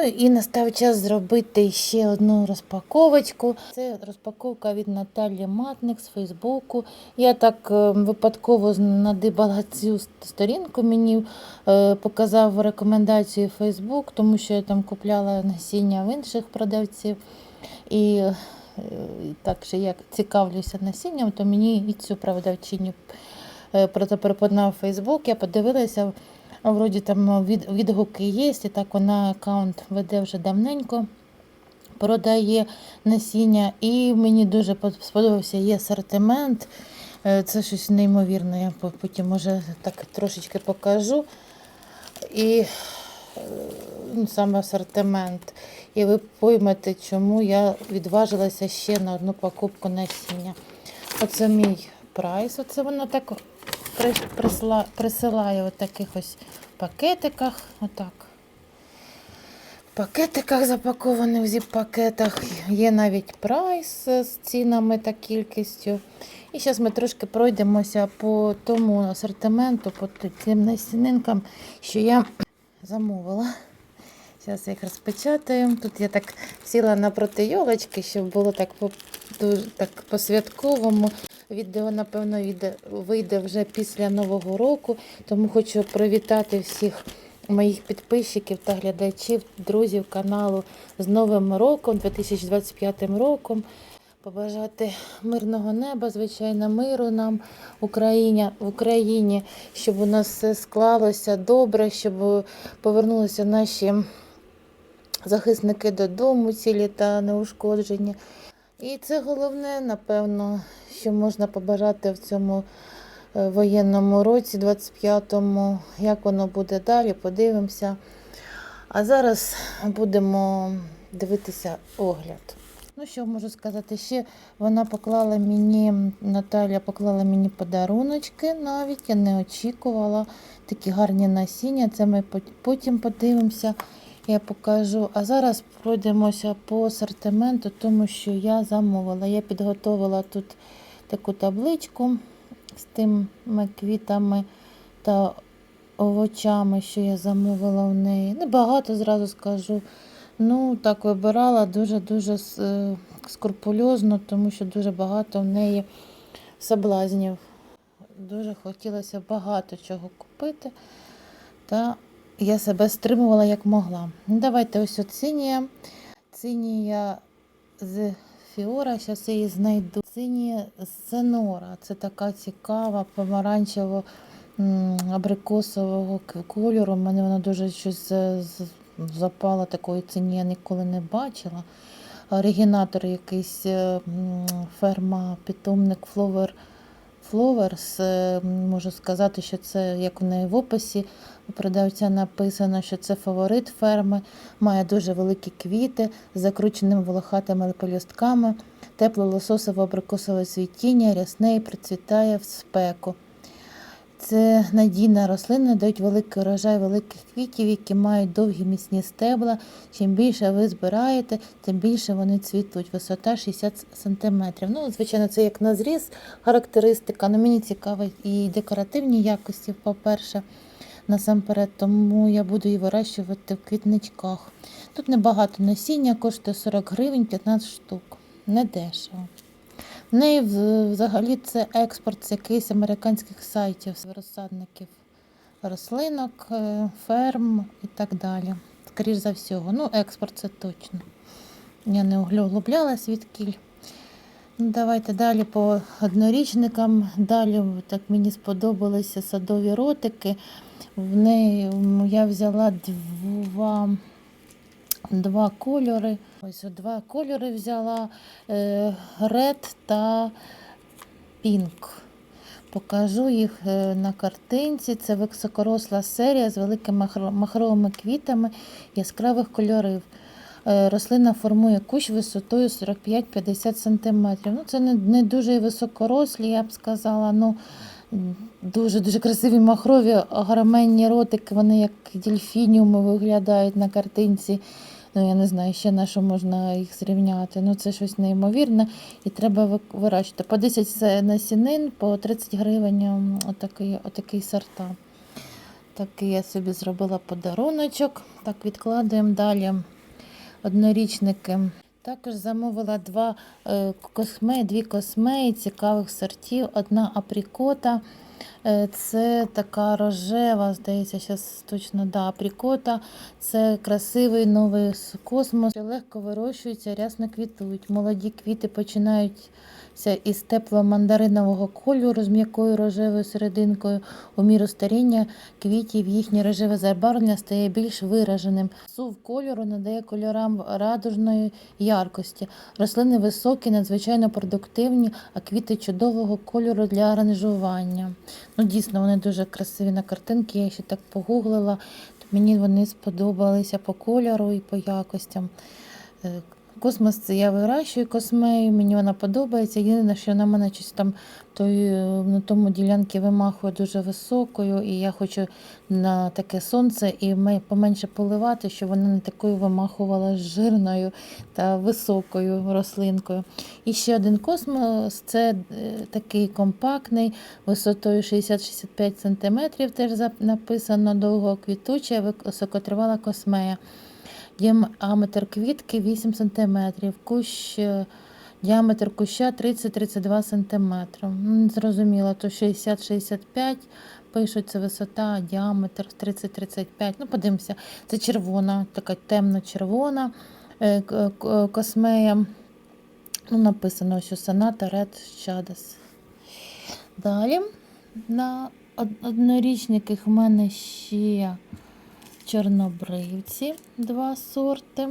Ну і настав час зробити ще одну розпаковочку. Це розпаковка від Наталі Матник з Фейсбуку. Я так е, випадково надибала цю сторінку. Мені е, показав рекомендацію Фейсбук, тому що я там купляла насіння в інших продавців. І е, так що я цікавлюся насінням, то мені і цю продавчиню запропонував Фейсбук. Я подивилася. А Вроді там від, відгуки є, і так вона аккаунт веде вже давненько, продає насіння. І мені дуже сподобався її асортимент. Е, Це щось неймовірне. Я потім може так трошечки покажу. І е, ну, саме асортимент. І ви поймете, чому я відважилася ще на одну покупку насіння. Оце мій прайс. Оце вона так присла- присилає в таких ось пакетиках. Отак. В пакетиках запакованих в зіп-пакетах. Є навіть прайс з цінами та кількістю. І зараз ми трошки пройдемося по тому асортименту, по тим насінинкам, що я замовила. Зараз я їх розпечатаю. Тут я так сіла напроти йолочки, щоб було так по, дуже, так по-святковому. Відео, напевно, вийде вже після Нового року, тому хочу привітати всіх моїх підписчиків та глядачів, друзів каналу з Новим роком, 2025 роком. Побажати мирного неба, звичайно, миру нам Україні, в Україні, щоб у нас все склалося добре, щоб повернулися наші захисники додому, цілі та неушкоджені. І це головне, напевно, що можна побажати в цьому е, воєнному році, 25-му. Як воно буде далі, подивимося. А зараз будемо дивитися огляд. Ну, що можу сказати? Ще вона поклала мені, Наталя поклала мені подаруночки навіть, я не очікувала. Такі гарні насіння. Це ми потім подивимося, я покажу. А зараз пройдемося по асортименту, тому що я замовила. Я підготовила тут таку табличку з тими квітами та овочами, що я замовила в неї. Небагато зразу скажу. Ну, так вибирала дуже-дуже е, скрупульозно, тому що дуже багато в неї соблазнів. Дуже хотілося багато чого купити. Та я себе стримувала як могла. Ну, давайте ось оцінює. Цинія з Фіора, зараз я її знайду. Цинія з Сенора. Це така цікава, помаранчево абрикосового кольору. У мене вона дуже щось запала такої ціні, я ніколи не бачила. Оригінатор якийсь е, ферма, питомник Flower Flowers. Е, Можу сказати, що це як в неї в описі у продавця написано, що це фаворит ферми, має дуже великі квіти з закрученими волохатими пелюстками, тепле лососово абрикосове цвітіння, рясне і процвітає в спеку. Це надійна рослина, дають великий урожай великих квітів, які мають довгі міцні стебла. Чим більше ви збираєте, тим більше вони цвітуть. Висота 60 см. Ну, звичайно, це як на зріз характеристика, але мені цікаво і декоративні якості, по-перше, насамперед, тому я буду її вирощувати в квітничках. Тут небагато насіння, коштує 40 гривень 15 штук. Не дешево. Неї взагалі це експорт з якихось американських сайтів, розсадників рослинок, е, ферм і так далі. Скоріш за всього. Ну, експорт це точно. Я не углублялась відкіль. Ну, давайте далі по однорічникам. Далі так мені сподобалися садові ротики. В неї я взяла два, два кольори. Ось два кольори взяла ред та пінк. Покажу їх е, на картинці. Це високоросла серія з великими махровими квітами яскравих кольорів. Е, Рослина формує кущ висотою 45-50 см. Ну, це не, дуже високорослі, я б сказала. Ну, дуже дуже красиві махрові огроменні ротики, вони як дельфініуми виглядають на картинці. Ну, я не знаю, ще на що можна їх зрівняти. Ну, це щось неймовірне і треба ви- вирощувати. По 10 се- насінин, по 30 гривень м, отакий, отакий сорта. Такий я собі зробила подаруночок. Так, відкладуємо далі однорічники. Також замовила два е, космеї, дві космеї цікавих сортів. Одна апрікота. Е, Це така рожева, здається, зараз точно да, апрікота. Це красивий новий космос. Легко вирощується, рясно квітують. Молоді квіти починаються із тепло-мандаринового кольору з м'якою рожевою серединкою. У міру старіння квітів їхнє рожеве забарвлення стає більш вираженим. Сув кольору надає кольорам радужної яркості. Рослини високі, надзвичайно продуктивні, а квіти чудового кольору для аранжування. Ну, дійсно, вони дуже красиві на картинки. Я ще так погуглила. Мені вони сподобалися по кольору і по якостям. Космос це я вирощую космею, мені вона подобається. Єдине, що на мене щось там той, е, на тому ділянці вимахує дуже високою, і я хочу на таке сонце і поменше поливати, щоб вона не такою вимахувала жирною та високою рослинкою. І ще один космос це е, такий компактний, висотою 60-65 см, теж написано довгоквітуча, високотривала космея. Діаметр квітки 8 см, кущ, е, діаметр куща 30-32 см. Зрозуміло, то 60-65 пишуть, це висота, діаметр 30-35. Ну, подивимося, це червона, така темно-червона е, к- космея. Ну, написано, що Соната Red Shadows. Далі на од- однорічниках в мене ще чорнобривці, два сорти.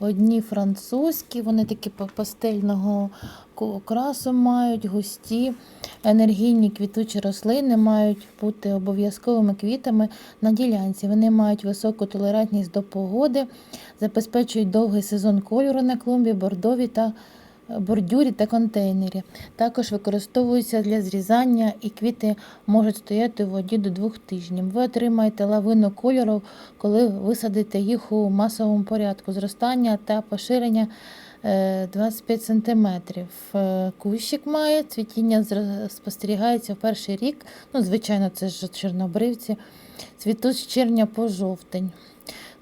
Одні французькі, вони такі па- пастельного окрасу мають, густі, енергійні квітучі рослини мають бути обов'язковими квітами на ділянці. Вони мають високу толерантність до погоди, забезпечують довгий сезон кольору на клумбі, бордові та бордюрі та контейнері. Також використовуються для зрізання і квіти можуть стояти в воді до двох тижнів. Ви отримаєте лавину кольору, коли висадите їх у масовому порядку. Зростання та поширення е, 25 см. Кущик має, цвітіння спостерігається в перший рік. Ну, звичайно, це ж чорнобривці. Цвітуть з червня по жовтень.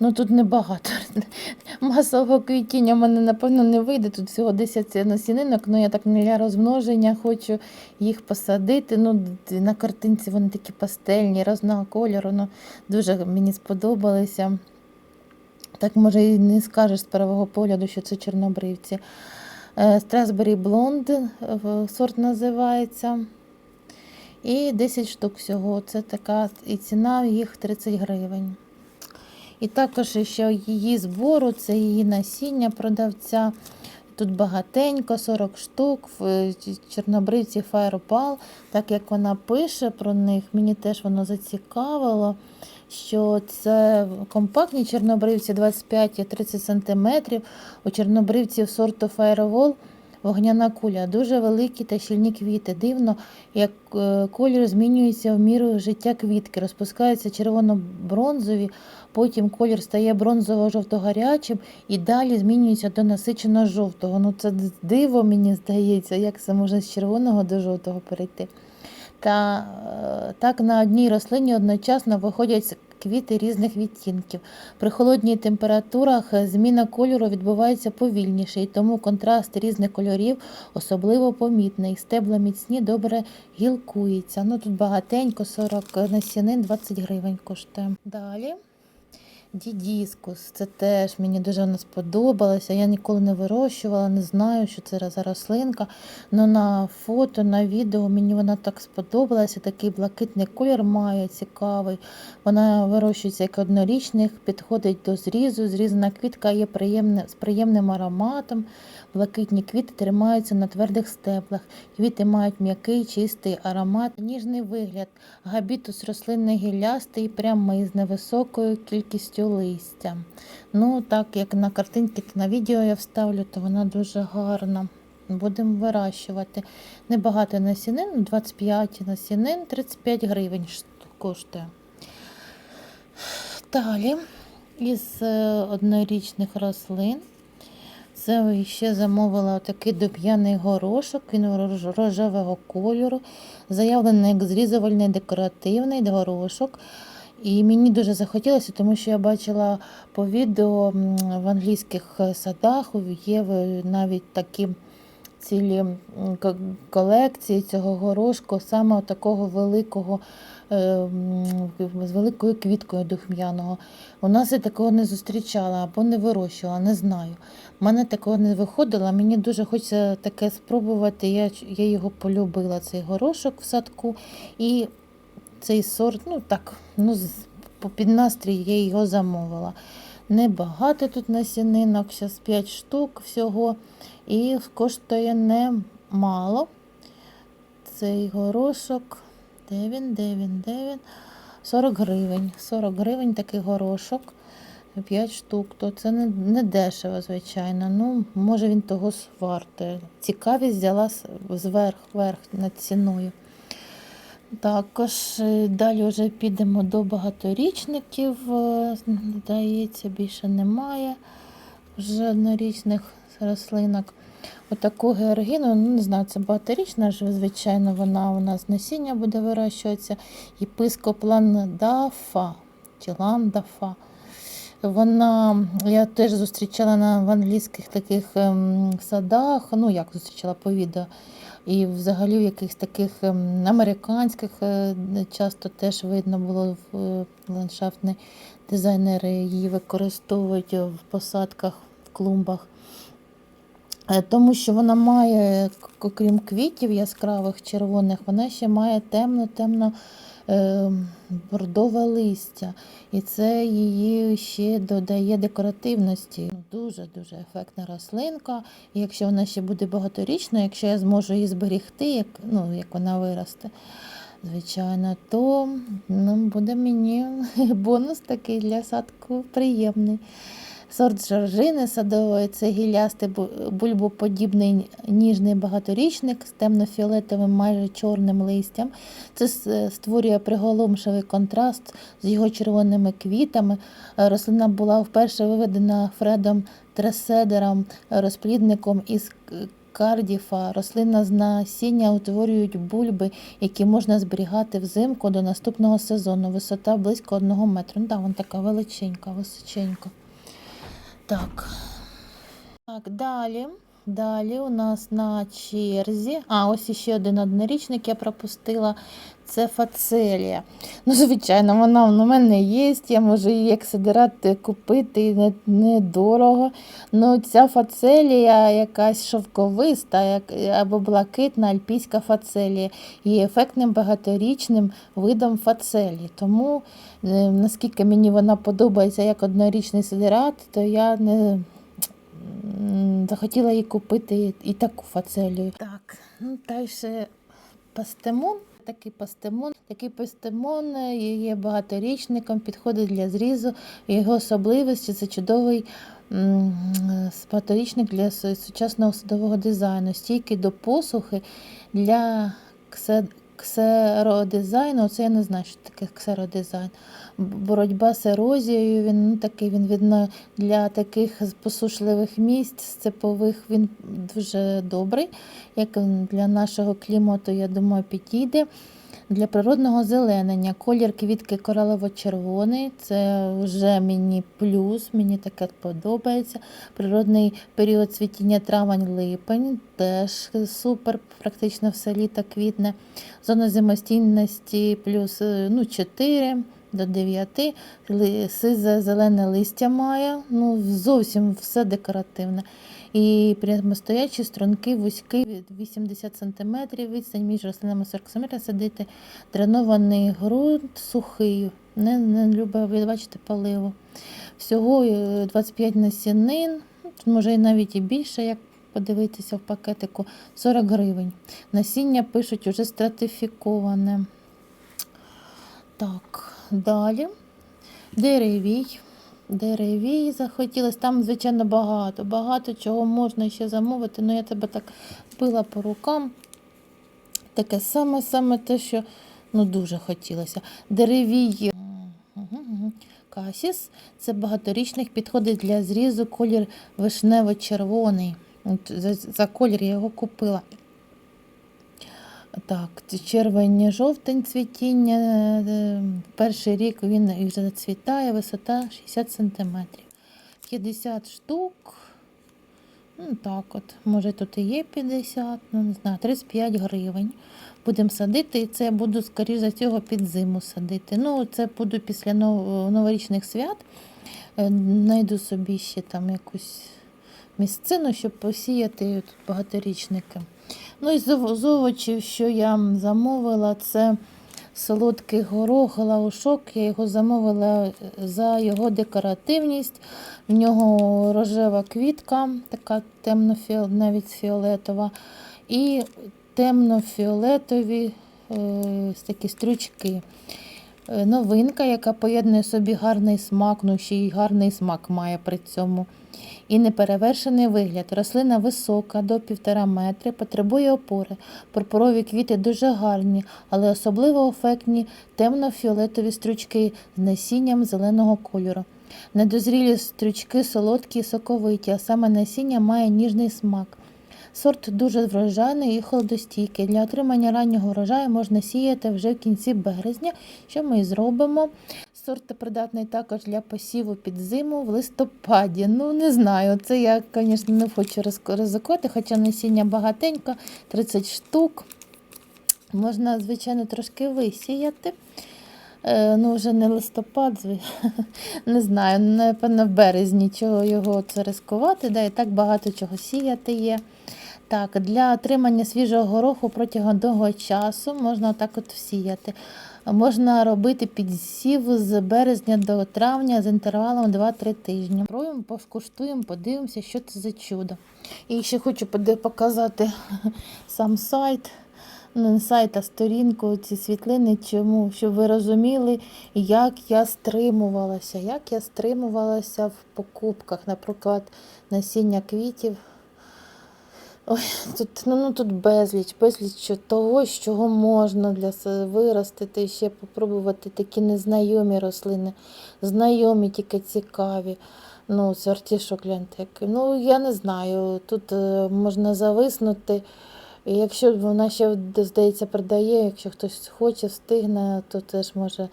Ну тут небагато. Масового квітіння в мене, напевно, не вийде. Тут всього 10 насінинок, ну я так для розмноження хочу їх посадити. Ну, на картинці вони такі пастельні, різного кольору. Ну, дуже мені сподобалися. Так, може, і не скажеш з первого погляду, що це чорнобривці. Е, Страсбері Блонд е, сорт називається. І 10 штук всього. Це така і ціна їх 30 гривень. І також ще її збору, це її насіння продавця. Тут багатенько, 40 штук, в чорнобривці Фаєропал. Так як вона пише про них, мені теж воно зацікавило, що це компактні чорнобривці 25-30 см. У чорнобривців сорту Firewall вогняна куля, дуже великі та щільні квіти. Дивно, як е, колір змінюється в міру життя квітки, розпускаються червоно-бронзові, потім колір стає бронзово-жовто-гарячим і далі змінюється до насичено жовтого. Ну це диво, мені здається, як це можна з червоного до жовтого перейти. Та е, так на одній рослині одночасно виходять квіти різних відтінків. При холодній температурах зміна кольору відбувається повільніше, і тому контраст різних кольорів особливо помітний. Стебла міцні, добре гілкуються. Ну тут багатенько, 40 насінин, 20 гривень коштує. Далі. Дідіскус, це теж мені дуже вона сподобалася. Я ніколи не вирощувала, не знаю, що це за рослинка. але на фото, на відео мені вона так сподобалася. Такий блакитний колір має цікавий. Вона вирощується як однорічних, підходить до зрізу. Зрізана квітка є приємне, з приємним ароматом. Блакитні квіти тримаються на твердих стеблах. Квіти мають м'який, чистий аромат, ніжний вигляд. Габітус рослинний гіллястий, прямий з невисокою кількістю листя. Ну, так як на картинці та на відео я вставлю, то вона дуже гарна. Будемо вирощувати. Небагато насінин, ну, 25 насінин, 35 гривень коштує. Далі із е, однорічних рослин. Це ще замовила такий дуб'яний горошок, він рож- рожевого кольору, заявлений як зрізувальний декоративний горошок. І мені дуже захотілося, тому що я бачила по відео в англійських е, садах є навіть такі цілі колекції цього горошку, саме такого великого, е, з великою квіткою духм'яного. У нас я такого не зустрічала або не вирощувала, не знаю. У мене такого не виходило, мені дуже хочеться таке спробувати. Я, я його полюбила, цей горошок в садку. І цей сорт, ну так, ну, під настрій я його замовила. Небагато тут насінинок, зараз 5 штук всього. І коштує немало. Цей горошок. Де він, де він, де він? 40 гривень. 40 гривень такий горошок. 5 штук. То це не, не дешево, звичайно. Ну, може він того вартує. Цікавість взяла зверх, вверх над ціною. Також е, далі вже підемо до багаторічників. Е, Здається, більше немає вже однорічних рослинок. Отаку георгіну, ну не знаю, це багаторічна ж, звичайно, вона у нас насіння буде вирощуватися. Єпископ ландафа чи ландафа. Вона, я теж зустрічала на, в англійських таких ем, садах, ну як зустрічала по відео. І взагалі в якихось таких ем, американських е, часто теж видно було в е, ландшафтні дизайнери її використовують в посадках, в клумбах. Е, Тому що вона має, к- крім квітів яскравих червоних, вона ще має темно-темно е, бордове листя. І це її ще додає декоративності. Дуже-дуже ефектна рослинка. І якщо вона ще буде багаторічна, якщо я зможу її зберегти, як, ну, як вона виросте, звичайно, то ну, буде мені бонус такий для садку приємний. Сорт жоржини садової це гілястий бу- бульбоподібний ніжний багаторічник з темно-фіолетовим, майже чорним листям. Це створює приголомшивий контраст з його червоними квітами. Рослина була вперше виведена Фредом Треседером, розплідником із Кардіфа. Рослина з насіння утворюють бульби, які можна зберігати взимку до наступного сезону. Висота близько одного метру. Ну, да, вона така величенька, височенька. Так. Так, далі. Далі у нас на черзі. А, ось іще один однорічник я пропустила. Це фацелія. Ну, звичайно, вона у мене є. Я можу її як сидират купити недорого. Ну, ця фацелія якась шовковиста, як, або блакитна альпійська фацелія. Є ефектним багаторічним видом фацелії. Тому, е, наскільки мені вона подобається як однорічний сидират, то я не захотіла її купити і- таку фацелію. Так, ну та ще пастемон. Такий пастемон. Такий пастемон е, є багаторічником, підходить для зрізу. Його особливості це чудовий багаторічник для сучасного садового дизайну, стійкий до посухи для ксе- ксеродизайну. Це я не знаю, що таке ксеродизайн. Боротьба з ерозією, він ну, такий він видно для таких посушливих місць, степових він дуже добрий. Як для нашого клімату, я думаю, підійде. Для природного зеленення колір квітки коралово-червоний. Це вже мені плюс, мені таке подобається. Природний період цвітіння травень-липень теж супер, практично все літо квітне. Зона зимостійності плюс е, ну, 4 до 9. Сизе зелене листя має, ну зовсім все декоративне. І прямостоячі струнки вузькі від 80 см, відстань між рослинами 40 см, садити дренований ґрунт сухий, не, не любить, бачите, поливу. Всього е, 25 насінин, може і навіть і більше, як подивитися в пакетику, 40 гривень. Насіння пишуть уже стратифіковане. Так, далі. Деревій. Деревій захотілося. Там, звичайно, багато, багато чого можна ще замовити. Ну, я тебе так била по рукам. Таке саме-саме те, що ну, дуже хотілося. Деревій. Касіс це багаторічних підходить для зрізу колір вишнево-червоний. За, колір я його купила. Так, червень, жовтень цвітіння. е, Перший рік він зацвітає, висота 60 см. 50 штук. Ну, так от, може тут і є 50, ну не знаю, 35 гривень. Будемо садити, і це я буду, скоріш за цього, під зиму садити. Ну, це буду після нов- новорічних свят. Е, Найду собі ще там якусь місцину, щоб посіяти тут багаторічники. Ну і з овочів, що я замовила, це солодкий горох, лаушок. Я його замовила е, за його декоративність. В нього рожева квітка, така темно навіть фіолетова, і темно-фіолетові е, такі стрючки. Е, Новинка, яка поєднує собі гарний смак, ну ще й гарний смак має при цьому. І неперевершений вигляд. Рослина висока до півтора метри, потребує опори. Пурпурові квіти дуже гарні, але особливо ефектні темно-фіолетові стручки з насінням зеленого кольору. Недозрілі стрючки солодкі і соковиті, а саме насіння має ніжний смак. Сорт дуже врожайний і холодостійкий. Для отримання раннього врожаю можна сіяти вже в кінці березня, що ми і зробимо. Сорт придатний також для посіву під зиму в листопаді. Ну, не знаю, це я, звісно, не хочу ризикувати, хоча насіння багатенько, 30 штук. Можна, звичайно, трошки висіяти. Е, ну, вже не листопад, не знаю, напевно, в березні чого його це ризикувати, да, і так багато чого сіяти є. Так, для отримання свіжого гороху протягом довгого часу можна так от сіяти. Можна робити підсів з березня до травня з інтервалом 2-3 тижні. Пробуємо, покуштуємо, подивимося, що це за чудо. І ще хочу показати сам сайт. Ну, не сайт, а сторінку, ці світлини, чому, щоб ви розуміли, як я стримувалася, як я стримувалася в покупках, наприклад, насіння квітів. Ой, тут, ну, ну, тут безліч, безліч того, з чого можна для виростити, ще попробувати такі незнайомі рослини, знайомі, тільки цікаві. Ну, це артішок, гляньте. Ну, я не знаю, тут е, можна зависнути. І якщо вона ще, здається, продає, якщо хтось хоче, встигне, то теж може.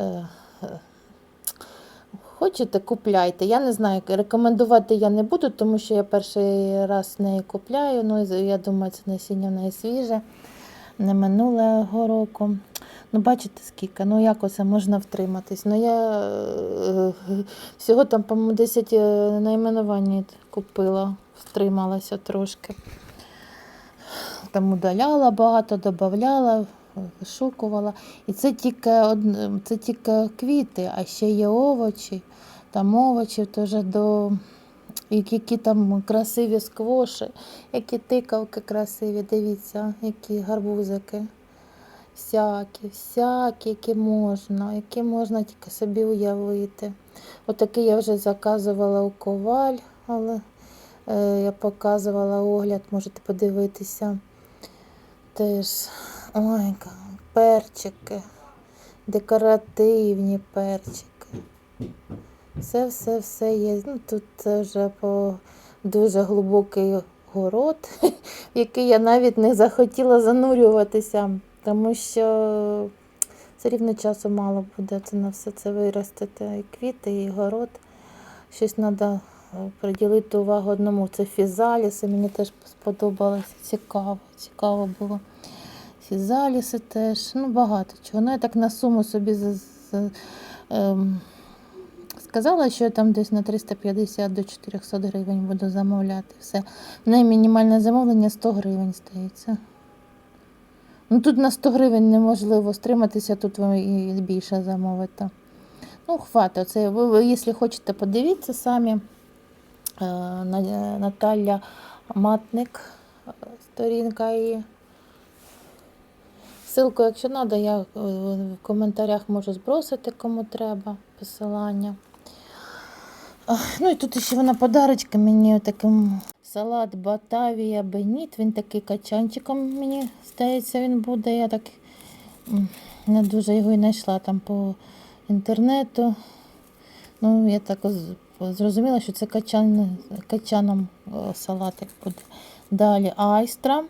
Е, е, Хочете, купляйте. Я не знаю, рекомендувати я не буду, тому що я перший раз неї купляю. Ну, я думаю, це насіння в неї свіже, не минулого року. Ну, бачите, скільки, ну як оце можна втриматись. Ну, я е, всього там, по-моєму, 10 е, найменувань купила, втрималася трошки. Там удаляла багато, додавала, вишукувала. І це тільки, це тільки квіти, а ще є овочі. Там овочів теж до. Які там красиві сквоші, які тикавки красиві, дивіться, які гарбузики. Всякі, всякі, які можна, які можна тільки собі уявити. Отакий я вже заказувала у коваль, але е, я показувала огляд, можете подивитися. Теж ой, перчики, декоративні перчики. Все, все, все є. Ну, тут вже по дуже глибокий город, в який я навіть не захотіла занурюватися, тому що все рівно часу мало буде це на все це виростити. І квіти, і город. Щось треба приділити увагу одному. Це фізаліси, мені теж сподобалося. Цікаво, цікаво було. Фізаліси теж, ну багато чого. Ну, я так на суму собі з, з, ем, сказала, що я там десь на 350 до 400 гривень буду замовляти. Все. В неї мінімальне замовлення 100 гривень стається. Ну тут на 100 гривень неможливо стриматися, тут ви і більше замовити. Ну, хватить. Це ви, якщо хочете, подивіться самі. Е, Наталя Матник, е, сторінка її. Ссылку, якщо треба, я е, в коментарях можу збросити, кому треба посилання. Ну і тут ще вона подарочка мені таким салат Батавія Беніт. Він такий качанчиком, мені здається, він буде. Я так не дуже його і знайшла там по інтернету. Ну, я так зрозуміла, що це качан, качаном е, салатик буде. Далі айстра.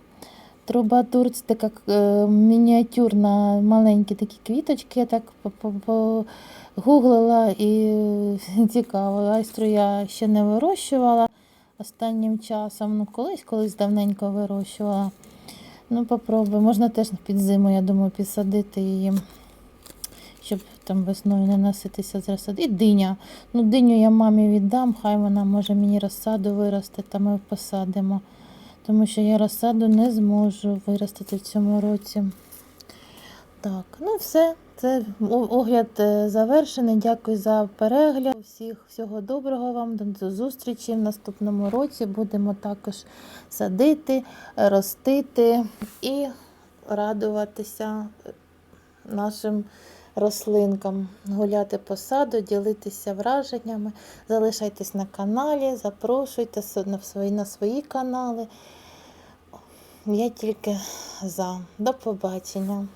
Трубадур це така е, мініатюрна, маленькі такі квіточки. Я так по- по- погуглила і е, цікаво. Айстру я ще не вирощувала останнім часом. Ну, колись, колись давненько вирощувала. Ну, попробую. Можна теж під зиму, я думаю, підсадити її, щоб там весною не носитися з розсади. І диня. Ну, диню я мамі віддам, хай вона може мені розсаду вирости, та ми посадимо. Тому що я розсаду не зможу виростити в цьому році. Так, ну все. Це огляд е, завершений. Дякую за перегляд. Всіх всього доброго вам. До зустрічі в наступному році. Будемо також садити, ростити і радуватися нашим рослинкам, гуляти по саду, ділитися враженнями. Залишайтесь на каналі, запрошуйте на свої, на свої канали. Я тільки за. До побачення.